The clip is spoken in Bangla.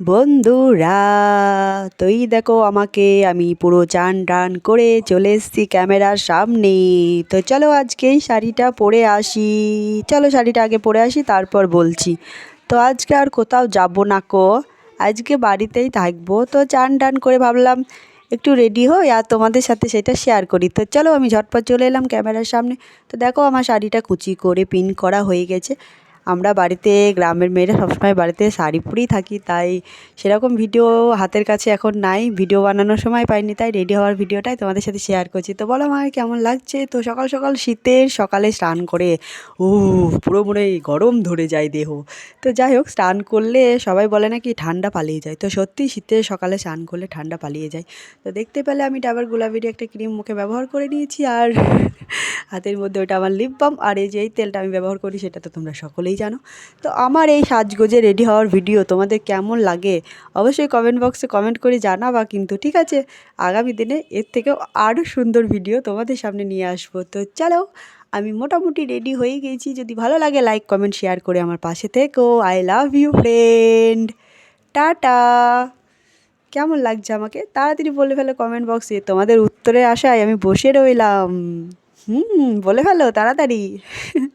বন্ধুরা, তুই দেখো আমাকে, আমি পুরো চান টান করে চলে এসেছি ক্যামেরার সামনে। তো চলো আজকে এই শাড়িটা পরে আসি। চলো শাড়িটা আগে পরে আসি, তারপর বলছি। তো আজকে আর কোথাও যাব না কো, আজকে বাড়িতেই থাকব। তো চান টান করে ভাবলাম, একটু রেডি হই আর তোমাদের সাথে সেটা শেয়ার করি। তো চলো আমি ঝটপট চলে এলাম ক্যামেরার সামনে। তো দেখো আমার শাড়িটা কুচি করে পিন করা হয়ে গেছে। আমরা বাড়িতে, গ্রামের মেয়েরা সবসময় বাড়িতে শাড়ি পরেই থাকি, তাই সেরকম ভিডিও হাতের কাছে এখন নাই। ভিডিও বানানোর সময় পাইনি, তাই রেডি হওয়ার ভিডিওটাই তোমাদের সাথে শেয়ার করছি। তো বলো আমাকে কেমন লাগছে? তো সকাল সকাল শীতের সকালে স্নান করে ও পুরো মনে গরম ধরে যায় দেহ। তো যাই হোক, স্নান করলে সবাই বলে নাকি ঠান্ডা পালিয়ে যায়। তো সত্যি শীতের সকালে স্নান করলে ঠান্ডা পালিয়ে যায়। তো দেখতে পেলে আমি ডাবার গোলাপির একটা ক্রিম মুখে ব্যবহার করে নিয়েছি, আর হাতের মধ্যে ওটা আমার লিপ বাম আর এই যে এই তেলটা আমি ব্যবহার করি, সেটা তো তোমরা সকলেই জানো? তো আমার এই সাজগোজে রেডি হওয়ার ভিডিও তোমাদের কেমন লাগে? অবশ্যই কমেন্ট বক্সে কমেন্ট করে জানাবা কিন্তু, ঠিক আছে? আগামী দিনে এর থেকেও আরও সুন্দর ভিডিও তোমাদের সামনে নিয়ে আসব। তো চলো, আমি মোটামুটি রেডি হয়ে গেছি। যদি ভালো লাগে লাইক কমেন্ট শেয়ার করে আমার পাশে থেকো। I love you friend tata. কেমন লাগছে আমাকে? তাড়াতাড়ি বলে ফেলো কমেন্ট বক্সে তোমাদের উত্তরে আসায় আমি বসে রইলাম। হুম, বলে ফেলো, তাড়াতাড়ি।